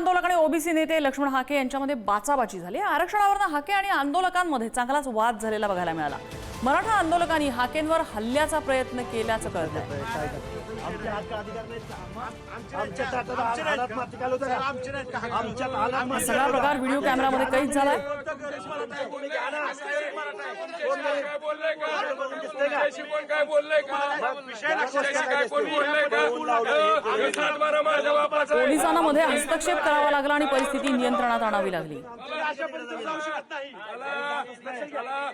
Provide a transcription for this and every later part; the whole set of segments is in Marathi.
आंदोलक आणि ओबीसी नेते लक्ष्मण हाके यांच्यामध्ये बाचाबाची झाली. आरक्षणावर हाके आणि आंदोलकांमध्ये चांगलाच वाद झालेला बघायला मिळाला. मराठा आंदोलकांनी हाकेंवर हल्ल्याचा प्रयत्न केल्याचं कळत सगळा प्रकार व्हिडिओ कॅमेरामध्ये कैद झालाय. काय बोलले पोलिसांना मध्ये हस्तक्षेप करावा लागला आणि परिस्थिती नियंत्रणात आणावी लागली शकत नाही.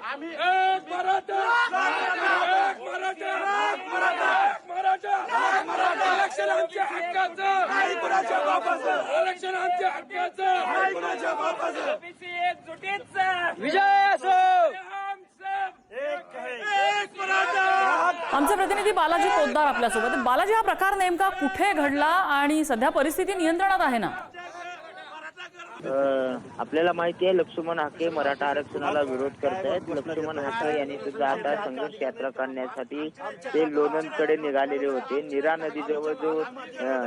आम्ही एक मराठा एक मराठा एक मराठा एक मराठा एक मराठा आरक्षण आमच्या हक्काचं नाही कुणाच्या बापाचं आरक्षण आमच्या हक्काचं नाही कुणाच्या बापाचं विजय असो एक आहे. एक मराठा आमचे प्रतिनिधी बालाजी पोद्दार आपल्यासोबत. बालाजी हा प्रकार नेमका कुठे घडला आणि सध्या परिस्थिती नियंत्रणात आहे ना? आपल्याला माहिती आहे लक्ष्मण हाके मराठा आरक्षणाला विरोध करत आहेत. लक्ष्मण हाके यांनी सुद्धा आता संघर्ष यात्रा काढण्यासाठी ते लोणंदकडे निघालेले होते. नीरा नदीजवळ जो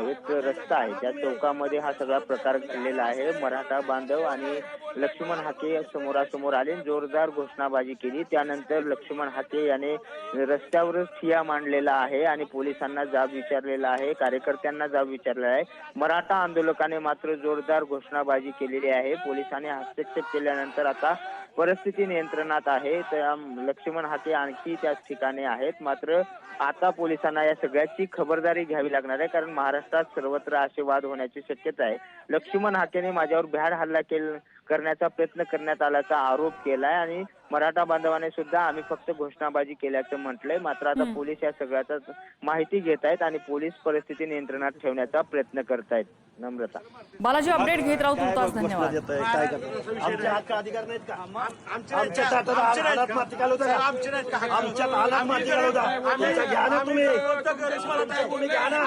एक रस्ता आहे त्या चौकामध्ये हा सगळा प्रकार घडलेला आहे. मराठा बांधव आणि लक्ष्मण हाके समोरासमोर आले जोरदार घोषणाबाजी केली. त्यानंतर लक्ष्मण हाके याने रस्त्यावरच ठिया मांडलेला आहे आणि पोलिसांना जाब विचारलेला आहे कार्यकर्त्यांना जाब विचारलेला आहे. मराठा आंदोलकाने मात्र जोरदार घोषणाबाजी केलेली आहे. पोलिसांनी हस्तक्षेप केल्यानंतर आता परिस्थिती नियंत्रणात आहे. त्या लक्ष्मण हाते आणखी त्याच ठिकाणी आहेत. मात्र आता पोलिसांना या सगळ्याची खबरदारी घ्यावी लागणार आहे कारण महाराष्ट्रात सर्वत्र असे वाद होण्याची शक्यता आहे. लक्ष्मण हाकेने माझ्यावर भ्याड हल्ला केला करण्याचा प्रयत्न करण्यात आल्याचा आरोप केलाय आणि मराठा बांधवाने सुद्धा आम्ही फक्त घोषणाबाजी केल्याचं म्हटलंय मात्र आता पोलीस या सगळ्याचा माहिती घेत आहेत आणि पोलीस परिस्थिती नियंत्रणात ठेवण्याचा प्रयत्न करतायत नम्रता बालाजी अपडेट घेत राहू धन्यवाद देताय, काय करताय? आमच्या हक्क अधिकार नाहीत का आमच्या हातात हातात माती घालवता का? आमच्या हातात माती घालवता आमच्या घ्या ना तुम्ही कोणी घ्या ना.